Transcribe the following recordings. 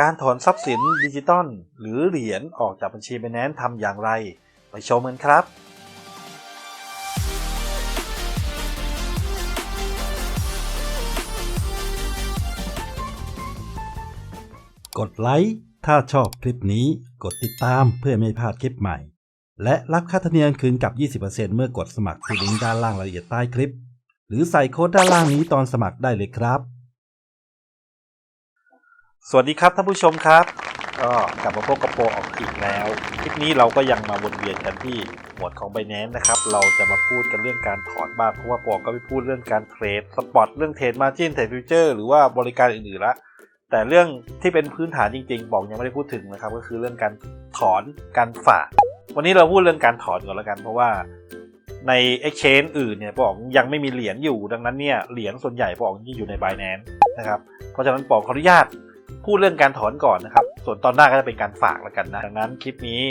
การถอนทรัพย์สินดิจิตอลหรือเหรียญออกจากบัญชี Binance ทำอย่างไร ไปชมกันครับ กดไลค์ถ้าชอบคลิปนี้กดติดตามเพื่อไม่พลาดคลิปใหม่ และรับค่าธรรมเนียมคืนกับ 20%เมื่อกดสมัครที่ลิงก์ด้านล่างรายละเอียดใต้คลิป หรือใส่โค้ดด้านล่างนี้ตอนสมัครได้เลยครับ สวัสดีครับท่านผู้ชมครับ ก็กลับมาพบกับโปรออกอีกแล้ว คลิปนี้เราก็ยังมาวนเวียนกันที่หมวดของ b บ n a n c e นะครับ เราจะมาพูดกันเรื่องการถอนบ้างเพราะว่าโปรก็ไปพูดเรื่องการเทรดสปอตเรื่องเทรดมาจินเทรดฟิวเจอร์หรือว่าบริการอื่นๆละแต่เรื่องที่เป็นพื้นฐานจริงๆ บอกยังไม่ได้พูดถึงนะครับ ก็คือเรื่องการถอนการฝาก วันนี้เราพูดเรื่องการถอนก่อนแล้วกัน เพราะว่าใน Exchange อื่นเนี่ยบอกยังไม่มีเหรียญอยู่ดังนั้นเนี่ยเหรียญส่วนใหญ่บอกที่อยู่ใน Binance นะครับเพราะฉะนั้นบอกขออนุญาต พูดเรื่องการถอนก่อนนะครับ ส่วนตอนหน้าก็จะเป็นการฝากแล้วกันนะ ดังนั้นคลิปนี้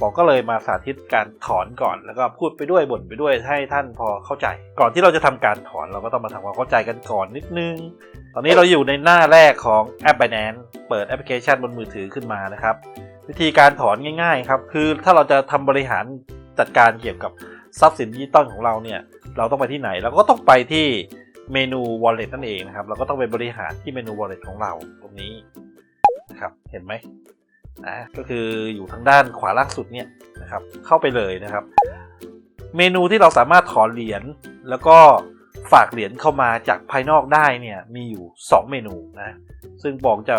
บอกก็เลยมาสาธิตการถอนก่อน แล้วก็พูดไปด้วยบ่นไปด้วยให้ท่านพอเข้าใจ ก่อนที่เราจะทำการถอนเราก็ต้องมาทำความเข้าใจกันก่อนนิดนึง ตอนนี้เราอยู่ในหน้าแรกของแอป Binance เปิดแอปพลิเคชันบนมือถือขึ้นมานะครับ วิธีการถอนง่าย ๆ ครับ คือถ้าเราจะทำบริหารจัดการเกี่ยวกับทรัพย์สินดิจิตอลของเราเนี่ย เราต้องไปที่ไหน เราก็ต้องไปที่ เมนู wallet นั่นเองนะครับ เราก็ต้องไปบริหารที่เมนู wallet ของเราตรงนี้นะครับเห็นไหมนะก็คืออยู่ทางด้านขวาล่างสุดเนี่ยนะครับเข้าไปเลยนะครับ เมนูที่เราสามารถถอนเหรียญแล้วก็ฝากเหรียญเข้ามาจากภายนอกได้เนี่ยมีอยู่ 2 เมนูนะซึ่งบอกจะ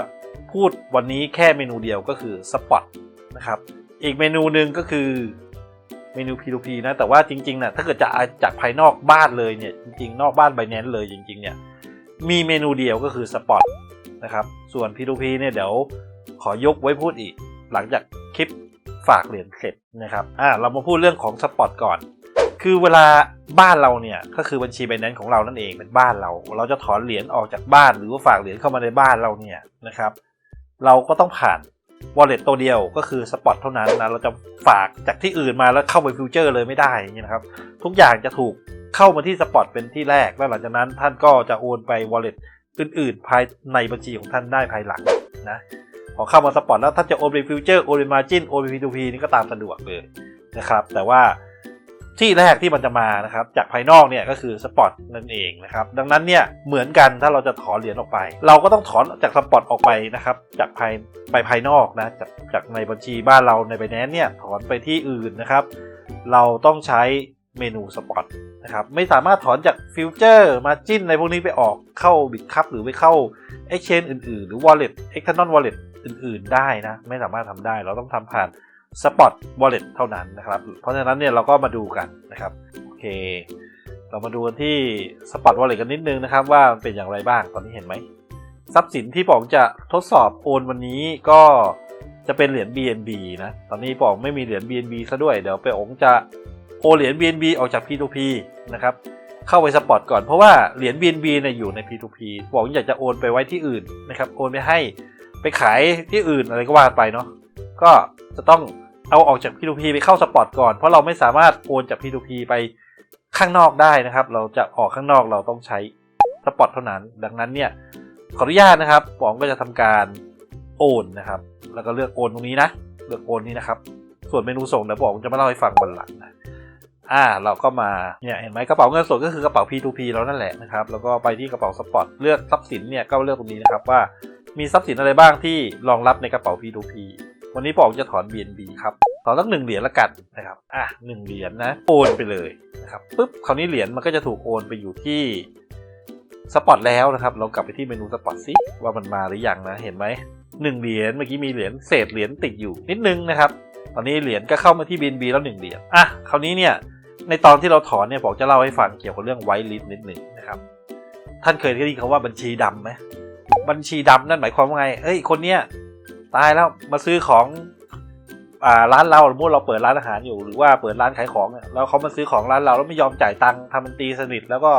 พูดวันนี้แค่เมนูเดียวก็คือ Spot นะครับอีกเมนูหนึ่งก็คือ เมนู P2P นะ แต่ว่าจริงๆนะถ้าเกิดจะจากภายนอกบ้านเลยเนี่ย จริงๆ นอกบ้าน Binance เลยจริงๆเนี่ย มีเมนูเดียวก็คือ Spot นะครับ ส่วน P2P เนี่ยเดี๋ยวขอยกไว้พูดอีก หลังจากคลิปฝากเหรียญเสร็จนะครับ อ่า เรามาพูดเรื่องของ Spot ก่อน คือเวลาบ้านเราเนี่ย ก็คือบัญชี Binance ของเรานั่นเองเป็นบ้านเรา เราจะถอนเหรียญออกจากบ้าน หรือว่าฝากเหรียญเข้ามาในบ้านเราเนี่ยนะครับ เราก็ต้องผ่าน วอลเล็ตตัวเดียวก็คือสปอตเท่านั้นนะเราจะฝากจากที่อื่นมาแล้วเข้าไปฟิวเจอร์เลยไม่ได้อย่างนี้นะครับ ทุกอย่างจะถูกเข้ามาที่สปอตเป็นที่แรก แล้วหลังจากนั้นท่านก็จะโอนไปวอลเล็ตอื่นๆ ภายในบัญชีของท่านได้ภายหลังนะพอเข้ามาสปอตแล้วท่านจะโอนไปฟิวเจอร์โอนไปมาจินโอนไปพีทูพีนี่ก็ตามสะดวกเลยนะครับ แต่ว่า ที่แรกที่มันจะมานะครับจากภายนอกเนี่ยก็คือสปอตนั่นเองนะครับดังนั้นเนี่ยเหมือนกันถ้าเราจะถอนเหรียญออกไป เราก็ต้องถอนจากสปอตออกไปนะครับจากภายไปภายนอกนะจากจากในบัญชีบ้านเราในไบแนนเนี่ยถอนไปที่อื่นนะครับ เราต้องใช้เมนูสปอตนะครับไม่สามารถถอนจากฟิวเจอร์มาจิ้นในพวกนี้ไปออกเข้าบิตคัพหรือไปเข้า Exchange อื่นๆ หรือ Wallet External Wallet อื่นๆ ได้นะ ไม่สามารถทำได้เราต้องทำผ่าน Spot Wallet เท่านั้นนะครับ เพราะฉะนั้นเนี่ยเราก็มาดูกันนะครับโอเค เรามาดูกันที่ Spot Wallet กันนิดนึงนะครับ ว่ามันเป็นอย่างไรบ้างตอนนี้เห็นไหมทรัพย์สินที่ผมจะทดสอบโอนวันนี้ก็จะเป็นเหรียญ BNB นะ ตอนนี้ผมไม่มีเหรียญ BNB ซะด้วย เดี๋ยวไปองจะโอนเหรียญ BNB ออกจาก P2P นะครับ เข้าไป Spot ก่อนเพราะว่าเหรียญ BNB เนี่ยอยู่ใน P2P บอกอยากจะโอนไปไว้ที่อื่นนะครับ โอนไปให้ไปขายที่อื่นอะไรก็ว่าไปเนาะ ก็จะต้อง เอาออกจาก P2P ไปเข้าสปอร์ตก่อน เพราะเราไม่สามารถโอนจาก P2P ไปข้างนอกได้นะครับ เราจะออกข้างนอกเราต้องใช้สปอร์ตเท่านั้น ดังนั้นเนี่ยขออนุญาตนะครับป๋องก็จะทำการโอนนะครับ แล้วก็เลือกโอนตรงนี้นะ เลือกโอนนี้นะครับ ส่วนเมนูส่งเดี๋ยวป๋องจะมาเล่าให้ฟังบนหลังนะอ่าเราก็มาเนี่ยเห็นไหมกระเป๋าเงินสดก็คือกระเป๋า P2P เรานั่นแหละนะครับแล้วก็ไปที่กระเป๋าสปอร์ตเลือกทรัพย์สินเนี่ยก็เลือกตรงนี้นะครับว่ามีทรัพย์สินอะไรบ้างที่รองรับในกระเป๋า P2P วันนี้บอกจะถอน BNB ครับถอนสักหนึ่งเหรียญละกันนะครับ อะหนึ่งเหรียญนะโอนไปเลยนะครับปุ๊บคราวนี้เหรียญมันก็จะถูกโอนไปอยู่ที่สปอตแล้วนะครับ เรากลับไปที่เมนูสปอตซิว่ามันมาหรือยังนะเห็นไหมหนึ่งเหรียญเมื่อกี้มีเหรียญเศษเหรียญติดอยู่นิดนึงนะครับ ตอนนี้เหรียญก็เข้ามาที่ BNB แล้วหนึ่งเหรียญอะคราวนี้เนี่ยในตอนที่เราถอนเนี่ยผมจะเล่าให้ฟังเกี่ยวกับเรื่องไวลิสนิดหนึ่งนะครับ ท่านเคยได้ยินคำว่าบัญชีดำไหมบัญชีดำนั่นหมายความว่าไงเอ้ยคนเนี้ย ตายแล้วมาซื้อของอ่าร้านเราสมมติเราเปิดร้านอาหารอยู่หรือว่าเปิดร้านขายของเนี่ยแล้วเขามาซื้อของร้านเราแล้วไม่ยอมจ่ายตังค์ทำเป็นตีสนิทแล้วก็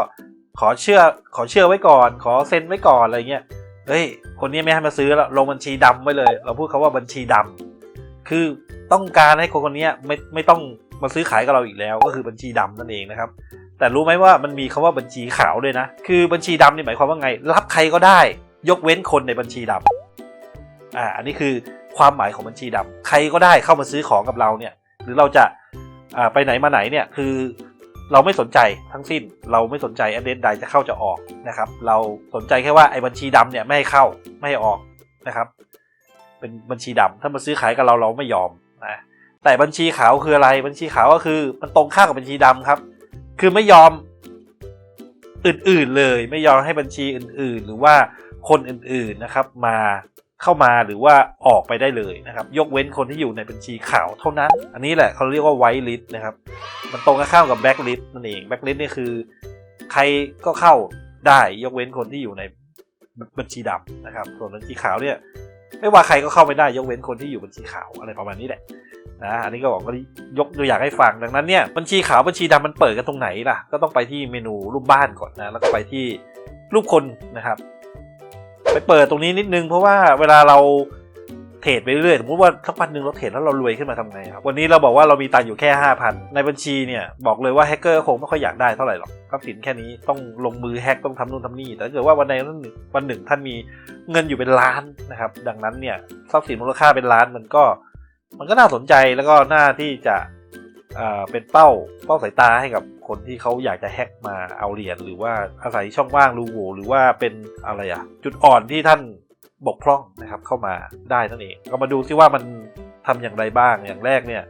ขอเชื่อขอเชื่อไว้ก่อน ขอเซ็นไว้ก่อนอะไรเงี้ยเฮ้ยคนนี้ไม่ให้มาซื้อแล้วลงบัญชีดำไว้เลย เราพูดคาว่าบัญชีดำคือต้องการให้คนคนนี้ไม่ไม่ต้องมาซื้อขายกับเราอีกแล้วก็คือบัญชีดำนั่นเองนะครับ แต่รู้ไหมว่ามันมีคำว่าบัญชีขาวด้วยนะ คือบัญชีดำนี่หมายความว่าไง รับใครก็ได้ ยกเว้นคนในบัญชีด อ่าอันนี้คือความหมายของบัญชีดำใครก็ได้เข้ามาซื้อของกับเราเนี่ย หรือเราจะอ่าไปไหนมาไหนเนี่ยคือเราไม่สนใจทั้งสิ้น เราไม่สนใจอเดนใดจะเข้าจะออกนะครับ เราสนใจแค่ว่าไอ้บัญชีดำเนี่ยไม่ให้เข้าไม่ให้ออกนะครับ เป็นบัญชีดำถ้ามาซื้อขายกับเราเราไม่ยอมนะแต่บัญชีขาวคืออะไร บัญชีขาวก็คือมันตรงข้ามกับบัญชีดำครับ คือไม่ยอมอื่นๆเลย ไม่ยอมให้บัญชีอื่นๆ หรือว่าคนอื่นๆนะครับ มา เข้ามาหรือว่าออกไปได้เลยนะครับ ยกเว้นคนที่อยู่ในบัญชีขาวเท่านั้น อันนี้แหละเขาเรียกว่าไวท์ลิสต์นะครับ มันตรงกันข้ามกับแบ็กลิสต์นั่นเองแบ็กลิสต์นี่คือ ใครก็เข้าได้ยกเว้นคนที่อยู่ในบัญชีดำนะครับ ส่วนบัญชีขาวเนี่ยไม่ว่าใครก็เข้าไม่ได้ยกเว้นคนที่อยู่บัญชีขาวอะไรประมาณนี้แหละนะอันนี้ก็บอกว่ายกตัวอย่างให้ฟังดังนั้นเนี่ยบัญชีขาวบัญชีดำมันเปิดกันตรงไหนล่ะ ก็ต้องไปที่เมนูรูปบ้านก่อนนะแล้วก็ไปที่รูปคนนะครับ ไปเปิดตรงนี้นิดนึงเพราะว่าเวลาเราเทรดไปเรื่อยสมมติว่าสักวันหนึ่งเราเทรดแล้วเรารวยขึ้นมาทำไงครับวันนี้เราบอกว่าเรามีตังค์อยู่แค่ห้าพันในบัญชีเนี่ยบอกเลยว่าแฮกเกอร์คงไม่ค่อยอยากได้เท่าไหร่หรอกทรัพย์สินแค่นี้ต้องลงมือแฮกต้องทำนู่นทำนี่แต่ถ้าเกิดว่าวันใดวันหนึ่งวันหนึ่งท่านมีเงินอยู่เป็นล้านนะครับดังนั้นเนี่ยทรัพย์สินมูลค่าเป็นล้านมันก็ มันก็น่าสนใจแล้วก็น่าที่จะ เป็นเป้าเป้าสายตาให้กับคนที่เขาอยากจะแฮกมาเอาเหรียญหรือว่าอาศัยช่องว่างรูโหวหรือว่าเป็นอะไรอะจุดอ่อนที่ท่านบกพร่องนะครับเข้ามาได้นั่นเองก็มาดูซิว่ามันทำอย่างไรบ้างอย่างแรกเนี่ย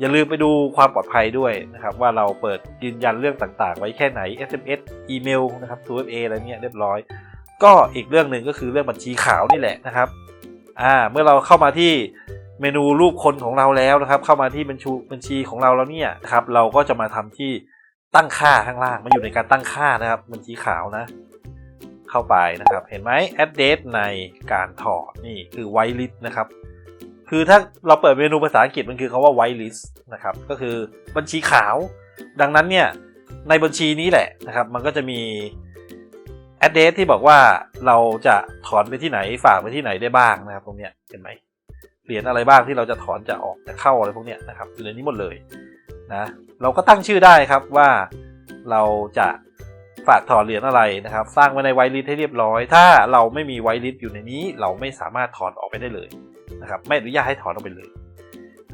อย่าลืมไปดูความปลอดภัยด้วยนะครับว่าเราเปิดยืนยันเรื่องต่างๆ ไว้แค่ไหน SMS อีเมลนะครับ 2FA อะไรเนี่ยเรียบร้อย ก็อีกเรื่องหนึ่งก็คือเรื่องบัญชีขาวนี่แหละนะครับอ่าเมื่อเราเข้ามาที่ เมนูรูปคนของเราแล้วนะครับ เข้ามาที่บัญชีบัญชีของเราแล้วเนี่ยครับเราก็จะมาทำที่ตั้งค่าข้างล่างมันอยู่ในการตั้งค่านะครับบัญชีขาวนะ เข้าไปนะครับ เห็นไหม address ในการถอดนี่คือ white list นะครับ คือถ้าเราเปิดเมนูภาษาอังกฤษมันคือคาว่า white list นะครับก็คือบัญชีขาว ดังนั้นเนี่ยในบัญชีนี้แหละนะครับ มันก็จะมี address ที่บอกว่าเราจะถอนไปที่ไหนฝากไปที่ไหนได้บ้างนะครับ ตรงเนี้ยเห็นไหม เหรียญอะไรบ้างที่เราจะถอนจะออกจะเข้าอะไรพวกเนี้ยนะครับอยู่ในนี้หมดเลยนะเราก็ตั้งชื่อได้ครับว่าเราจะฝากถอนเหรียญอะไรนะครับ สร้างไว้ในไวลิสให้เรียบร้อย ถ้าเราไม่มีไวลิสอยู่ในนี้ เราไม่สามารถถอนออกไปได้เลยนะครับ ไม่อนุญาตให้ถอนออกไปเลย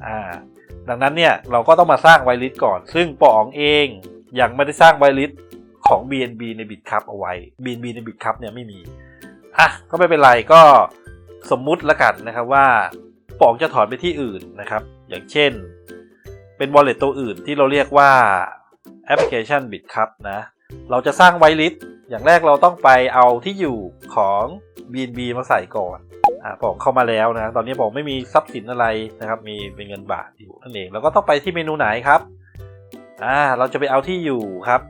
อ่าดังนั้นเนี่ยเราก็ต้องมาสร้างไวลิสก่อน ซึ่งปอองเองยังไม่ได้สร้างไวลิสของ BNB ใน BitCup เอาไว้ BNB ใน BitCup เนี่ยไม่มีอะก็ไม่เป็นไรก็สมมุติละกันนะครับว่า ปองจะถอนไปที่อื่นนะครับ อย่างเช่น เป็น wallet ตัวอื่นที่เราเรียกว่าแอปพลิเคชัน BitCup นะ เราจะสร้างไวลิสอย่างแรกเราต้องไปเอาที่อยู่ของ BNB มาใส่ก่อนอ่าปองเข้ามาแล้วนะ ตอนนี้ปองไม่มีทรัพย์สินอะไรนะครับ มีเป็นเงินบาทอยู่นั่นเองแล้วก็ต้องไปที่เมนูไหนครับอ่าเราจะไปเอาที่อยู่ครับ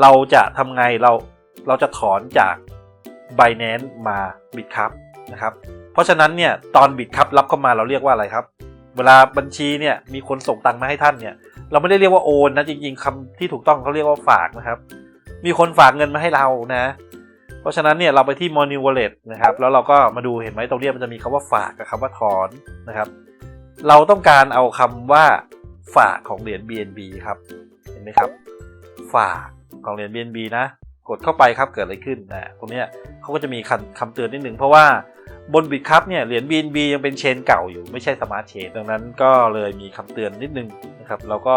เราจะทำไงเราเราจะถอนจาก Binance มา BitCup นะครับ ราะฉะนั้นเนี่ยตอน BitCup รับเข้ามาเราเรียกว่าอะไรครับ เวลาบัญชีเนี่ยมีคนส่งตังค์มาให้ท่านเนี่ย เราไม่ได้เรียกว่าโอนนะจริง ๆคำที่ถูกต้องเขาเรียกว่าฝากนะครับ มีคนฝากเงินมาให้เรานะ เพราะฉะนั้นเนี่ยเราไปที่ Money Wallet นะครับ แล้วเราก็มาดูเห็นไหมตรงเนี้มันจะมีคำว่าฝากกับคำว่าถอนนะครับ เราต้องการเอาคำว่าฝากของเหรียญ BNB ครับ เห็นไหมครับ ฝากของเหรียญ BNB นะ กดเข้าไปครับเกิดอะไรขึ้นนะตรงเนี้ยเขาก็จะมีคำคำเตือนนิดหนึ่งเพราะว่า บนบิตคัพเนี่ยเหรียญ BNB ยังเป็นเชนเก่าอยู่ไม่ใช่สมาร์ทเชนดังนั้นก็เลยมีคำเตือนนิดนึงนะครับเราก็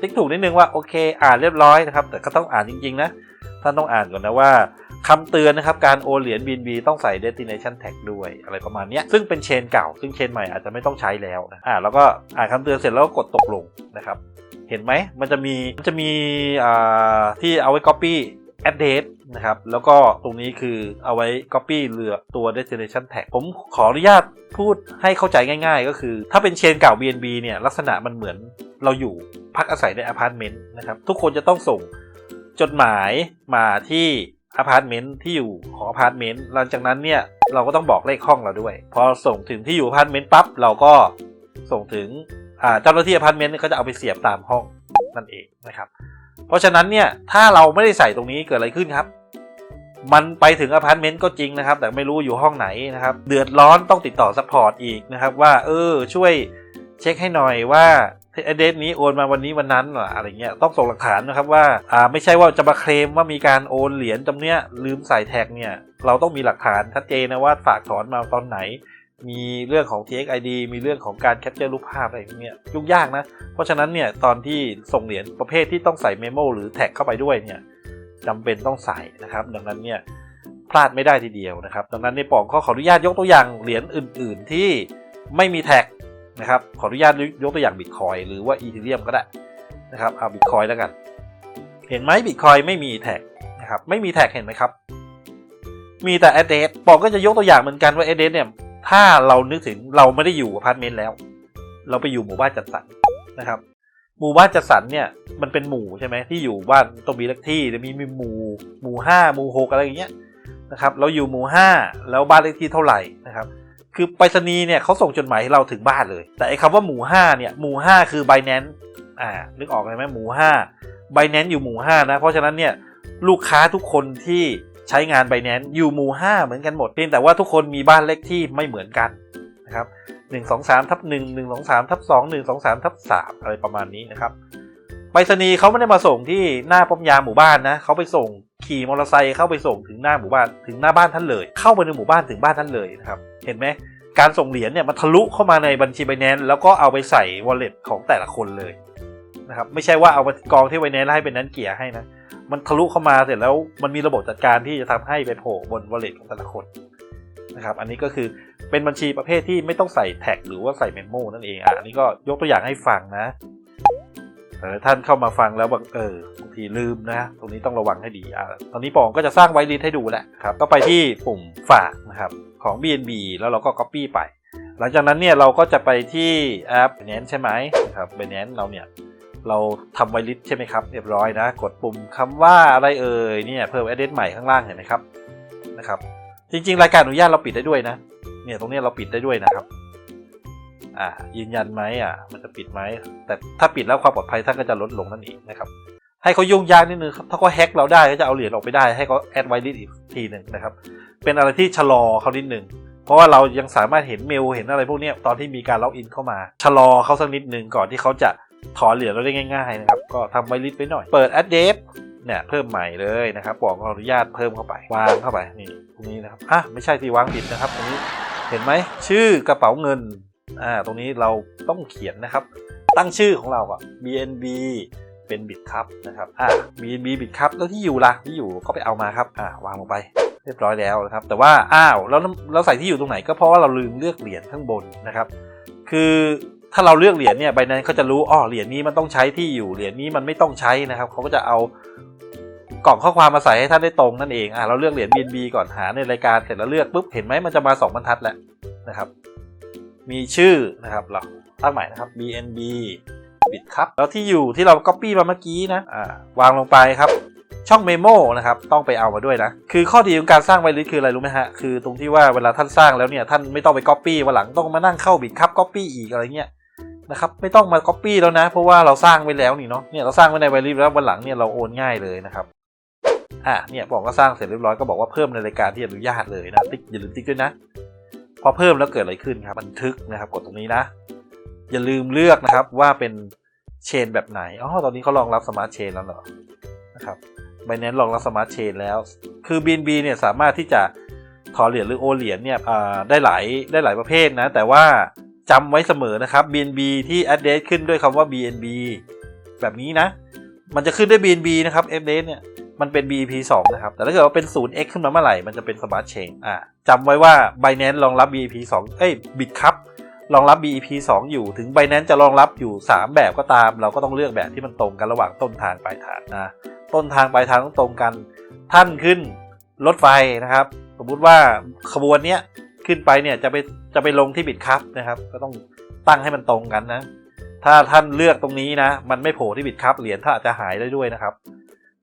ติ๊กถูกนิดนึงว่าโอเคอ่านเรียบร้อยนะครับแต่ก็ต้องอ่านจริงๆนะท่านต้องอ่านก่อนนะว่าคำเตือนนะครับการโอนเหรียญ BNB ต้องใส่ destination tag ด้วยอะไรประมาณนี้ซึ่งเป็นเชนเก่า ซึ่งเชนใหม่อาจจะไม่ต้องใช้แล้วนะอ่าแล้วก็อ่านคำเตือนเสร็จแล้วก็กดตกลงนะครับเห็นไหมมันจะมีมันจะมีอ่าที่เอาไว้ copy address นะครับ แล้วก็ตรงนี้คือเอาไว้ copy เรือตัว destination tag ผมขออนุญาตพูดให้เข้าใจง่าย ๆ ก็คือ ถ้าเป็นเชนเก่า BNB เนี่ยลักษณะมันเหมือนเราอยู่พักอาศัยในอพาร์ตเมนต์นะครับทุกคนจะต้องส่งจดหมายมาที่อพาร์ตเมนต์ที่อยู่ของอพาร์ตเมนต์หลังจากนั้นเนี่ยเราก็ต้องบอกเลขห้องเราด้วย พอส่งถึงที่อยู่อพาร์ตเมนต์ปั๊บเราก็ส่งถึงเจ้าหน้าที่อพาร์ตเมนต์เนี่ยก็จะเอาไปเสียบตามห้องนั่นเองนะครับ เพราะฉะนั้นเนี่ยถ้าเราไม่ได้ใส่ตรงนี้เกิดอะไรขึ้นครับ มันไปถึงอพาร์ตเมนต์ก็จริงนะครับ แต่ไม่รู้อยู่ห้องไหนนะครับ เดือดร้อนต้องติดต่อซัพพอร์ตอีกนะครับ ว่าเออช่วยเช็คให้หน่อยว่าเดทนี้โอนมาวันนี้วันนั้นหรออะไรเงี้ยต้องส่งหลักฐานนะครับว่าอ่าไม่ใช่ว่าจะมาเคลมว่ามีการโอนเหรียญจำเนี้ยลืมใส่แท็กเนี่ยเราต้องมีหลักฐานชัดเจนนะว่าฝากถอนมาตอนไหน มีเรื่องของ TXID มีเรื่องของการแคปเจอร์รูปภาพอะไรพวกนี้ยุ่งยากนะ เพราะฉะนั้นเนี่ยตอนที่ส่งเหรียญประเภทที่ต้องใส่เมโมหรือแท็กเข้าไปด้วยเนี่ยจำเป็นต้องใส่นะครับ ดังนั้นเนี่ยพลาดไม่ได้ทีเดียวนะครับ ดังนั้นในปองข้อขออนุญาตยกตัวอย่างเหรียญอื่น ๆ ที่ไม่มีแท็กนะครับขออนุญาตยกตัวอย่างบิตคอยหรือว่าอีเทเรียมก็ได้นะครับเอาบิตคอยแล้วกัน เห็นไหมบิตคอยไม่มีแท็กนะครับไม่มีแท็กเห็นไหมครับมีแต่ address ปองก็จะยกตัวอย่างเหมือนกันว่า address เนี่ย ถ้าเรานึกถึงเราไม่ได้อยู่อพาร์ตเมนต์แล้ว เราไปอยู่หมู่บ้านจัดสรรนะครับ หมู่บ้านจัดสรรเนี่ยมันเป็นหมู่ใช่ไหมที่อยู่บ้านต้องมีเลขที่จะมีมีหมู่หมู่ห้าหมู่หกอะไรอย่างเงี้ยนะครับ เราอยู่หมู่ห้าแล้วบ้านเลขที่เท่าไหร่นะครับคือไปรษณีย์เนี่ยเขาส่งจดหมายให้เราถึงบ้านเลย แต่ไอ้คำว่าหมู่ห้าเนี่ยหมู่ห้าคือ b i แนนอ่านึกออกไหมหมู่ห้า b i แนนอยู่หมู่ห้านะ เพราะฉะนั้นเนี่ยลูกค้าทุกคนที่ ใช้งาน b i แนนอยู่หมู่ห้าเหมือนกันหมด เพียงแต่ว่าทุกคนมีบ้านเลขที่ไม่เหมือนกันนะครับหนึ่งสองสามทับหนึ่งหนึ่งสองสามทับสองหนึ่งสองสามทับสามอะไรประมาณนี้นะครับไปรษณีย์เขาไม่ได้มาส่งที่หน้าป้อมยามหมู่บ้านนะเขาไปส่งขี่มอเตอร์ไซค์เข้าไปส่งถึงหน้าหมู่บ้านถึงหน้าบ้านท่านเลย เข้าไปในหมู่บ้านถึงบ้านท่านเลยนะครับเห็นไหมการส่งเหรียญเนี่ยมันทะลุเข้ามาในบัญชี b บ n น n c e แล้วก็เอาไปใส่ wallet ของแต่ละคนเลย นะครับไม่ใช่ว่าเอามากองที่ b บ n น n c e แล้วให้เป็นนั้นเกียร์ให้นะมันทะลุเข้ามาเสร็จแล้วมันมีระบบจัดการที่จะทำให้ไปโผล่บน wallet ของแต่ละคนนะครับอันนี้ก็คือเป็นบัญชีประเภทที่ไม่ต้องใส่แท็กหรือว่าใส่เมมโมนั่นเองอะอันนี้ก็ยกตัวอย่างให้ฟังนะแต่ท่านเข้ามาฟังแล้วบอกเออบางทีลืมนะตรงนี้ต้องระวังให้ดีอะตอนนี้ปองก็จะสร้างไวลิสให้ดูแหละครับก็ไปที่ปุ่มฝากนะครับของ BNB แล้วเราก็ Copy ไป หลังจากนั้นเนี่ยเราก็จะไปที่แอป Binance ใช่ไหมครับ Binance เราเนี่ย เราทำไวลิสใช่ไหมครับเรียบร้อยนะ กดปุ่มคำว่าอะไรเอ่ยเนี่ยเพิ่ม address ใหม่ข้างล่างเห็นไหมครับนะครับ จริง ๆ รายการอนุญาตเราปิดได้ด้วยนะ เนี่ยตรงนี้เราปิดได้ด้วยนะครับอ่ายืนยันไหมอะมันจะปิดไหมแต่ถ้าปิดแล้วความปลอดภัยท่านก็จะลดลงนั่นเองนะครับให้เขายุ่งยากนิดนึงครับถ้าเขาแฮ็กเราได้ก็จะเอาเหรียญออกไปได้ให้เขาแอดไวลิสอีกทีหนึ่งนะครับ เป็นอะไรที่ชะลอเขานิดนึงเพราะว่าเรายังสามารถเห็นเมลเห็นอะไรพวกนี้ตอนที่มีการล็อกอินเข้ามาชะลอเขาสักนิดหนึ่งก่อนที่เขาจะ ถอนเหรียญเราได้ง่ายๆนะครับ ก็ทำไวลิสไปหน่อย เปิด address เนี่ยเพิ่มใหม่เลยนะครับบอกอนุญาตเพิ่มเข้าไป วางเข้าไปนี่ตรงนี้นะครับอะไม่ใช่ที่วางผิดนะครับตรงนี้เห็นไหมชื่อกระเป๋าเงินอ่าตรงนี้เราต้องเขียนนะครับ ตั้งชื่อของเราอะ BNB เป็นบิตครับนะครับอ่า BNB บิตครับแล้วที่อยู่ล่ะที่อยู่ก็ไปเอามาครับอ่าวางลงไปเรียบร้อยแล้วนะครับ แต่ว่าอ้าวแล้วเราใส่ที่อยู่ตรงไหนก็เพราะว่าเราลืมเลือกเหรียญข้างบนนะครับ คือ ถ้าเราเลือกเหรียญเนี่ยใบนั้นเขาจะรู้อ๋อเหรียญนี้มันต้องใช้ที่อยู่เหรียญนี้มันไม่ต้องใช้นะครับเขาก็จะเอากล่องข้อความมาใส่ให้ท่านได้ตรงนั่นเองอะเราเลือกเหรียญ BNB ก่อนหาในรายการเสร็จแล้วเลือกปุ๊บเห็นไหมมันจะมาสองบรรทัดแหละนะครับ มีชื่อนะครับเราตั้งใหม่นะครับ BNB บิตครับแล้วที่อยู่ที่เรา Copy มาเมื่อกี้นะอ่าวางลงไปครับช่องเมโมนะครับต้องไปเอามาด้วยนะ คือข้อดีของการสร้างไวลิสคืออะไรรู้ไหมฮะ คือตรงที่ว่าเวลาท่านสร้างแล้วเนี่ย ท่านไม่ต้องไปก๊อปปี้วันหลังต้องมานั่งเข้าบิตครับก๊อปปี้อีกอะไรเงี้ย นะครับไม่ต้องมาก๊อปปี้แล้วนะ เพราะว่าเราสร้างไว้แล้วนี่เนาะเนี่ยเราสร้างไว้ในไวลิสแล้ววันหลังเนี่ยเราโอนง่ายเลยนะครับอะเนี่ยบอกก็สร้างเสร็จเรียบร้อยก็บอกว่าเพิ่มในรายการที่อนุญาตเลยนะติ๊กอย่าลืมติ๊กด้วยนะ พอเพิ่มแล้วเกิดอะไรขึ้นครับบันทึกนะครับ กดตรงนี้นะ อย่าลืมเลือกนะครับว่าเป็นเชนแบบไหนอ๋อตอนนี้เขารองรับสมาร์ทเชนแล้วเหรอนะครับ b บ n a n c e รองรับสมาร์ทเชนแล้ว คือ BNB เนี่ยสามารถที่จะถอนเหรียญหรือโอนเหรียญเนี่ยอ่าได้หลายได้หลายประเภทนะ แต่ว่า จำไว้เสมอนะครับ BNB ที่ address ขึ้นด้วยคำว่า BNB แบบนี้นะ มันจะขึ้นด้วย BNB นะครับ address เนี่ยมันเป็น BEP 2 นะครับ แต่ถ้าเกิดว่าเป็น 0x ขึ้นมาเมื่อไหร่ มันจะเป็น Smart Chain อ่าจำไว้ว่า Binance รองรับ BEP 2 เอ้ย Bitcup รองรับ BEP 2 อยู่ ถึง Binance จะรองรับอยู่ 3 แบบก็ตาม เราก็ต้องเลือกแบบที่มันตรงกันระหว่างต้นทางปลายทางนะ ต้นทางปลายทางต้องตรงกัน ท่านขึ้นรถไฟนะครับ สมมุติว่าขบวนเนี้ย ขึ้นไปเนี่ยจะไปจะไปลงที่บิดคับนะครับ ก็ต้องตั้งให้มันตรงกันนะ ถ้าท่านเลือกตรงนี้นะ มันไม่โผล่ที่บิดคับเหรียญถ้านอาจจะหายได้ด้วยนะครับ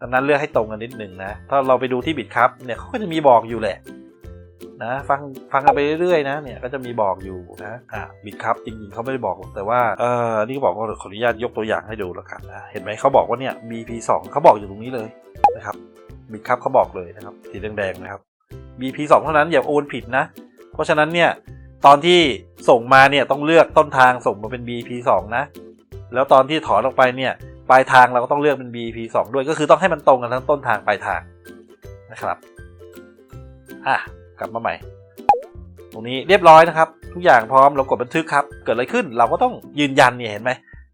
ดังนั้นเลือกให้ตรงกันนิดหนึ่งนะ ถ้าเราไปดูที่บิดคับเนี่ยเขาก็จะมีบอกอยู่แหละนะฟังฟังกันไปเรื่อยๆนะเนี่ยก็จะมีบอกอยู่นะอ่าบิดครับจริงๆเขาไม่ได้บอกแต่ว่าเออนี่บอกว่าขออนุญาตยกตัวอย่างให้ดูแล้วกันนะเห็นไหมเขาบอกว่าเนี่ย BP2 เขาบอกอยู่ตรงนี้เลยนะครับบิดครับเขาบอกเลยนะครับสีแดงๆนะครับ BP2 เท่านั้นอย่าโอนผิดนะ เพราะฉะนั้นเนี่ยตอนที่ส่งมาเนี่ยต้องเลือกต้นทางส่งมาเป็น BP2 นะ แล้วตอนที่ถอนออกไปเนี่ยปลายทางเราก็ต้องเลือกเป็น BP 2ด้วยก็คือต้องให้มันตรงกันทั้งต้นทางปลายทางนะครับอะกลับมาใหม่ ตรงนี้เรียบร้อยนะครับ ทุกอย่างพร้อมเรากดบันทึกครับ เกิดอะไรขึ้นเราก็ต้องยืนยันเนี่ยเห็นไหม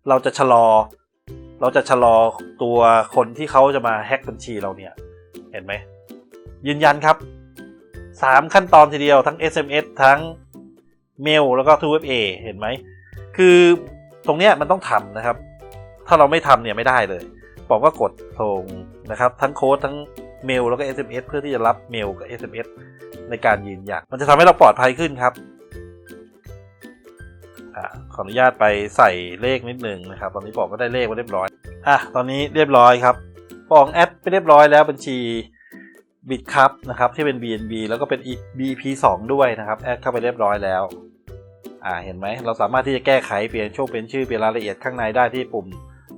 เราจะชะลอ เราจะชะลอตัวคนที่เขาจะมาแฮ็กบัญชีเราเนี่ย เห็นไหมยืนยันครับ สามขั้นตอนทีเดียวทั้ง SMS ทั้งเมลแล้วก็ 2FA เห็นไหม คือตรงเนี้ยมันต้องทำนะครับ ถ้าเราไม่ทำเนี่ยไม่ได้เลยบอกก็กดส่งนะครับ ทั้งโค้ดทั้งเมลแล้วก็ SMS เพื่อที่จะรับเมลกับ SMS ในการยืนยัน มันจะทำให้เราปลอดภัยขึ้นครับอขออนุญาตไปใส่เลขนิดหนึ่งนะครับ ตอนนี้ปองก็ได้เลขมาเรียบร้อย อะ ตอนนี้เรียบร้อยครับปองแอดไปเรียบร้อยแล้วบัญชี บิตครับนะครับที่เป็น BNB แล้วก็เป็น BP2 ด้วยนะครับแอดเข้าไปเรียบร้อยแล้วอ่าเห็นไหมเราสามารถที่จะแก้ไขเปลี่ยนช่วงเป็นชื่อเปลี่ยนรายละเอียดข้างในได้ที่ปุ่ม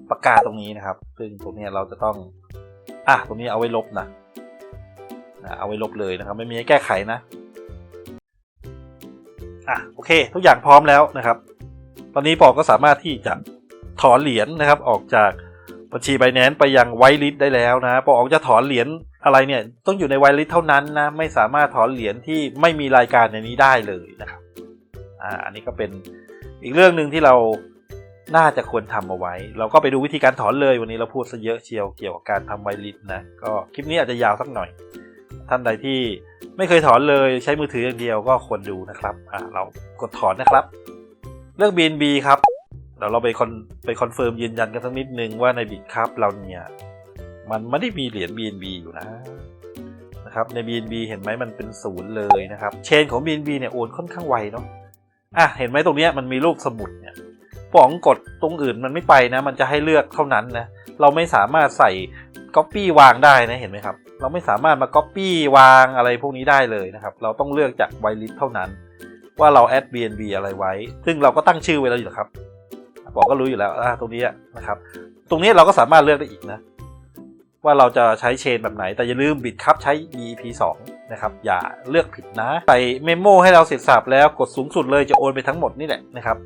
ปากกาศตรงนี้นะครับ ซึ่งตรงนี้เราจะต้องอะตรงนี้เอาไว้ลบนะนะเอาไว้ลบเลยนะครับ ไม่มีให้แก้ไขนะอะโอเค ทุกอย่างพร้อมแล้วนะครับ ตอนนี้ปอก็สามารถที่จะถอนเหรียญนะครับ ออกจากบัญชีไบแนนไปยังไวลิสได้แล้วนะปอออกจะถอนเหรียญ อะไรเนี่ยต้องอยู่ในไวลิสเท่านั้นนะไม่สามารถถอนเหรียญที่ไม่มีรายการในนี้ได้เลยนะครับอ่าอันนี้ก็เป็นอีกเรื่องหนึ่งที่เราน่าจะควรทำเอาไว้ เราก็ไปดูวิธีการถอนเลยวันนี้เราพูดซะเยอะเชียวเกี่ยวกับการทำไวลิสนะก็คลิปนี้อาจจะยาวสักหน่อย ท่านใดที่ไม่เคยถอนเลยใช้มือถืออย่างเดียวก็ควรดูนะครับอ่าเรากดถอนนะครับ เลือก BNB ครับเดี๋ยวเราไปคอนไปคอนเฟิร์มยืนยันกันสักนิดนึงว่าในบิตครับเราเนี่ย มันไม่ได้มีเหรียญ BNB อยู่นะนะครับใน BNB เห็นไหมมันเป็นศูนย์เลยนะครับเชนของ BNB เนี่ยโอนค่อนข้างไวเนาะอะเห็นไหมตรงเนี้ยมันมีรูปสมุดเนี่ยป๋องกดตรงอื่นมันไม่ไปนะ มันจะให้เลือกเท่านั้นนะเราไม่สามารถใส่ Copy วางได้นะเห็นไหมครับ เราไม่สามารถมา Copy วางอะไรพวกนี้ได้เลยนะครับ เราต้องเลือกจากไวลิสเท่านั้น ว่าเรา add BNB อะไรไว้ ซึ่งเราก็ตั้งชื่อไว้แล้วอยู่แล้วครับบอกก็รู้อยู่แล้วอ่าตรงนี้นะครับ ตรงนี้เราก็สามารถเลือกได้อีกนะ ว่าเราจะใช้เชนแบบไหน แต่อย่าลืมบิตครับใช้ BP 2นะครับ อย่าเลือกผิดนะ ใส่เมมโมให้เราเสร็จสับแล้วกดสูงสุดเลยจะโอนไปทั้งหมดนี่แหละนะครับ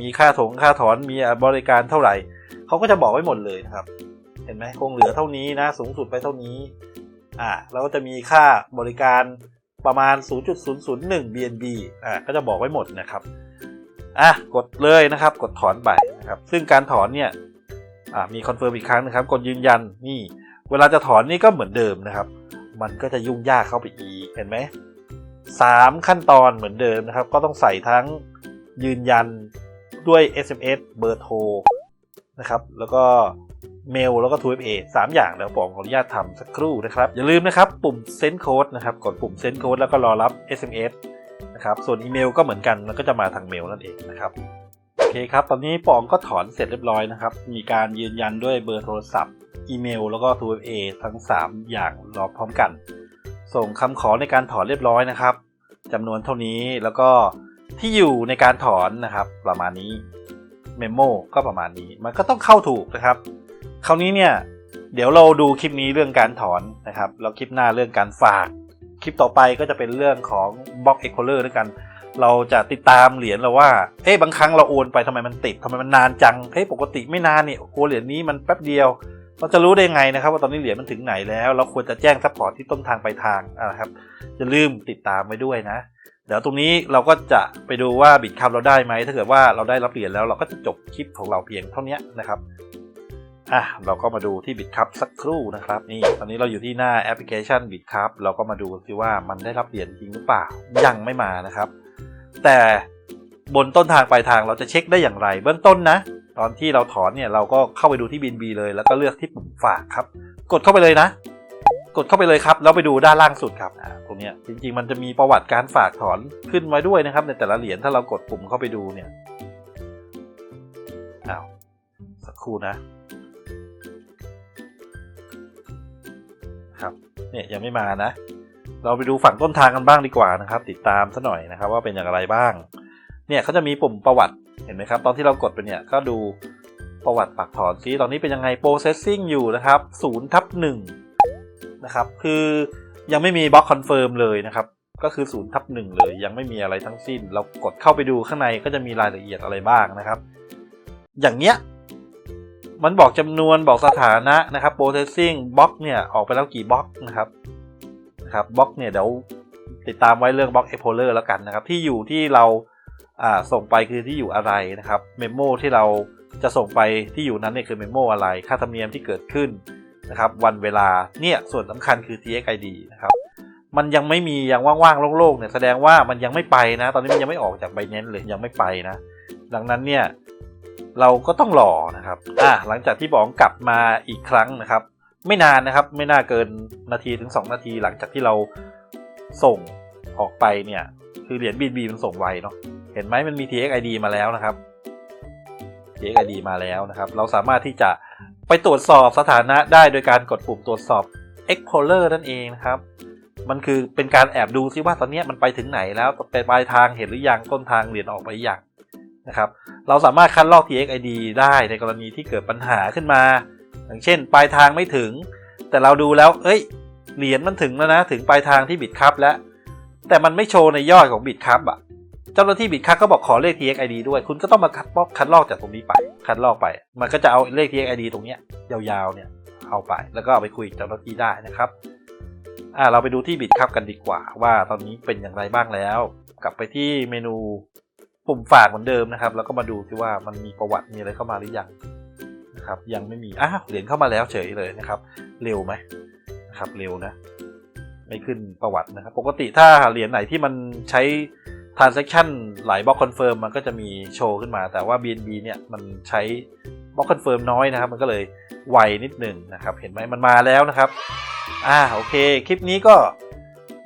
มีค่าถงค่าถอนมีบริการเท่าไหร่ เขาก็จะบอกไว้หมดเลยนะครับ เห็นไหมคงเหลือเท่านี้นะ สูงสุดไปเท่านี้ อ่าแล้วก็จะมีค่าบริการประมาณ 0.001 BNB อ่าก็จะบอกไว้หมดนะครับ อะ กดเลยนะครับ กดถอนไปนะครับ ซึ่งการถอนเนี่ย มีคอนเฟิร์มอีกครั้งนะครับกดยืนยันนี่ เวลาจะถอนนี่ก็เหมือนเดิมนะครับ มันก็จะยุ่งยากเข้าไปอีกเห็นไหมสามขั้นตอนเหมือนเดิมนะครับ ก็ต้องใส่ทั้งยืนยันด้วย SMS เบอร์โทรนะครับ แล้วก็เมลแล้วก็ 2FA สามอย่างเดี๋ยวผมขออนุญาตทำสักครู่นะครับ อย่าลืมนะครับ ปุ่ม send code นะครับกดปุ่ม send code แล้วก็รอรับ SMS นะครับ ส่วนอีเมลก็เหมือนกันมันก็จะมาทางเมลนั่นเองนะครับ เคครับตอนนี้ปองก็ถอนเสร็จเรียบร้อยนะครับ มีการยืนยันด้วยเบอร์โทรศัพท์ อีเมล แล้วก็ 2FA ทั้ง 3 อย่างรอพร้อมกัน ส่งคำขอในการถอนเรียบร้อยนะครับจำนวนเท่านี้แล้วก็ที่อยู่ในการถอนนะครับ ประมาณนี้เมมโมก็ประมาณนี้ มันก็ต้องเข้าถูกนะครับ คราวนี้เนี่ยเดี๋ยวเราดูคลิปนี้เรื่องการถอนนะครับ แล้วคลิปหน้าเรื่องการฝาก คลิปต่อไปก็จะเป็นเรื่องของบล็อกเอ็กโคเลอร์ด้วยกัน เราจะติดตามเหรียญเราว่าเอ๊ะบางครั้งเราโอนไปทำไมมันติดทำไมมันนานจังเฮ้ยปกติไม่นานเนี่ยโอนเหรียญนี้มันแป๊บเดียว เราจะรู้ได้ไงนะครับ ว่าตอนนี้เหรียญมันถึงไหนแล้ว เราควรจะแจ้งซัพพอร์ตที่ต้นทางปลายทางนะครับอย่าลืมติดตามไว้ด้วยนะ เดี๋ยวตรงนี้เราก็จะไปดูว่าบิตคัพเราได้ไหมถ้าเกิดว่าเราได้รับเหรียญแล้วเราก็จะจบคลิปของเราเพียงเท่านี้นะครับอะเราก็มาดูที่บิตคัพสักครู่นะครับนี่ตอนนี้เราอยู่ที่หน้าแอปพลิเคชันบิตคัพเราก็มาดูซิว่ามันได้รับเหรียญจริงหรือเปล่ายังไม่มานะครับ แต่บนต้นทางปลายทางเราจะเช็คได้อย่างไร เบื้องต้นนะ ตอนที่เราถอนเนี่ยเราก็เข้าไปดูที่บินบีเลย แล้วก็เลือกที่ปุ่มฝากครับ กดเข้าไปเลยนะ กดเข้าไปเลยครับ แล้วไปดูด้านล่างสุดครับตรงนี้จริงๆ มันจะมีประวัติการฝากถอนขึ้นไว้ด้วยนะครับ ในแต่ละเหรียญถ้าเรากดปุ่มเข้าไปดูเนี่ยอ้าวสักครู่นะ ครับ เนี่ยยังไม่มานะ เราไปดูฝั่งต้นทางกันบ้างดีกว่านะครับ ติดตามซะหน่อยนะครับ ว่าเป็นอย่างไรบ้าง เนี่ยเขาจะมีปุ่มประวัติเห็นไหมครับ ตอนที่เรากดไปเนี่ยก็ดูประวัติปักถอนซิตอนนี้เป็นยังไง processing อยู่นะครับ0ทับ1นะครับ คือยังไม่มีบล็อกคอนเฟิร์มเลยนะครับ ก็คือ0ทับ1เลย ยังไม่มีอะไรทั้งสิ้น เรากดเข้าไปดูข้างในก็จะมีรายละเอียดอะไรบ้างนะครับ อย่างเนี้ยมันบอกจำนวนบอกสถานะนะครับ processing บล็อกเนี่ยออกไปแล้วกี่บล็อกนะครับ นะครับบล็อกเนี่ยเดี๋ยวติดตามไว้เรื่องบล็อก e p o l e r แล้วกันนะครับ ที่อยู่ที่เราอ่าส่งไปคือที่อยู่อะไรนะครับเมมโมที่เราจะส่งไปที่อยู่นั้นเนี่ยคือเมมโมอะไร ค่าธรรมเนียมที่เกิดขึ้นนะครับ วันเวลาเนี่ยส่วนสำคัญคือ TXID นะครับ มันยังไม่มียังว่างๆโล่งๆเนี่ยแสดงว่ามันยังไม่ไปนะ ตอนนี้มันยังไม่ออกจากไบแนนเลยยังไม่ไปนะ ดังนั้นเนี่ยเราก็ต้องรอนะครับอะหลังจากที่บองกลับมาอีกครั้งนะครับ ไม่นานนะครับ ไม่น่าเกินนาทีถึง 2 นาทีหลังจากที่เราส่งออกไปเนี่ย คือเหรียญบีบีมันส่งไวเนาะเห็นไหมมันมี TXID มาแล้วนะครับ TXID มาแล้วนะครับ เราสามารถที่จะไปตรวจสอบสถานะได้โดยการกดปุ่มตรวจสอบ Explorer นั่นเองนะครับ มันคือเป็นการแอบดูซิว่าตอนนี้มันไปถึงไหนแล้วไปปลายทางเห็นหรือยังต้นทางเหรียญออกไปอยังนะครับ เราสามารถคัดลอก TXID ได้ในกรณีที่เกิดปัญหาขึ้นมา อย่างเช่น ปลายทางไม่ถึง แต่เราดูแล้ว เอ้ย เหรียญมันถึงแล้วนะ ถึงปลายทางที่บิตคัพแล้ว แต่มันไม่โชว์ในยอดของบิตคัพอะ เจ้าหน้าที่บิตคัพก็บอกขอเลข TXID ด้วย คุณก็ต้องมาคัดลอกคัดลอกจากตรงนี้ไป คัดลอกไป มันก็จะเอาเลข TXID ตรงเนี้ยยาวๆเนี่ยเอาไป แล้วก็เอาไปคุยกับเจ้าหน้าที่ได้นะครับ อ่า เราไปดูที่บิตคัพกันดีกว่า ว่าตอนนี้เป็นอย่างไรบ้างแล้ว กลับไปที่เมนูปุ่มฝากเหมือนเดิมนะครับ แล้วก็มาดูที่ว่ามันมีประวัติมีอะไรเข้ามาหรือยัง นะครับยังไม่มีอ้าวเหรียญเข้ามาแล้วเฉยเลยนะครับ เร็วไหมนะครับเร็วนะ ไม่ขึ้นประวัตินะครับ ปกติถ้าเหรียญไหนที่มันใช้ transaction หลายบล็อกคอนเฟิร์มมันก็จะมีโชว์ขึ้นมา แต่ว่า BNB เนี่ยมันใช้บล็อกคอนเฟิร์มน้อยนะครับ มันก็เลยไวนิดหนึ่งนะครับ เห็นไหมมันมาแล้วนะครับ อ่าโอเค คลิปนี้ก็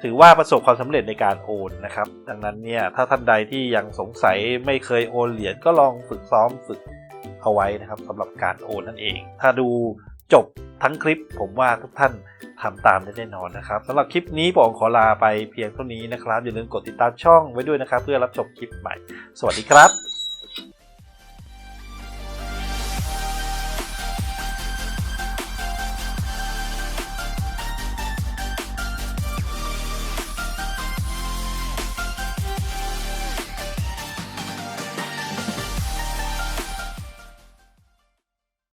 ถือว่าประสบความสำเร็จในการโอนนะครับ ดังนั้นเนี่ยถ้าท่านใดที่ยังสงสัยไม่เคยโอนเหรียญก็ลองฝึกซ้อมฝึก เอาไว้นะครับสำหรับการโอนนั่นเอง ถ้าดูจบทั้งคลิปผมว่าทุกท่านทำตามได้แน่นอนนะครับสำหรับคลิปนี้ผมขอลาไปเพียงเท่านี้นะครับอย่าลืมกดติดตามช่องไว้ด้วยนะครับ เพื่อรับชมคลิปใหม่ สวัสดีครับ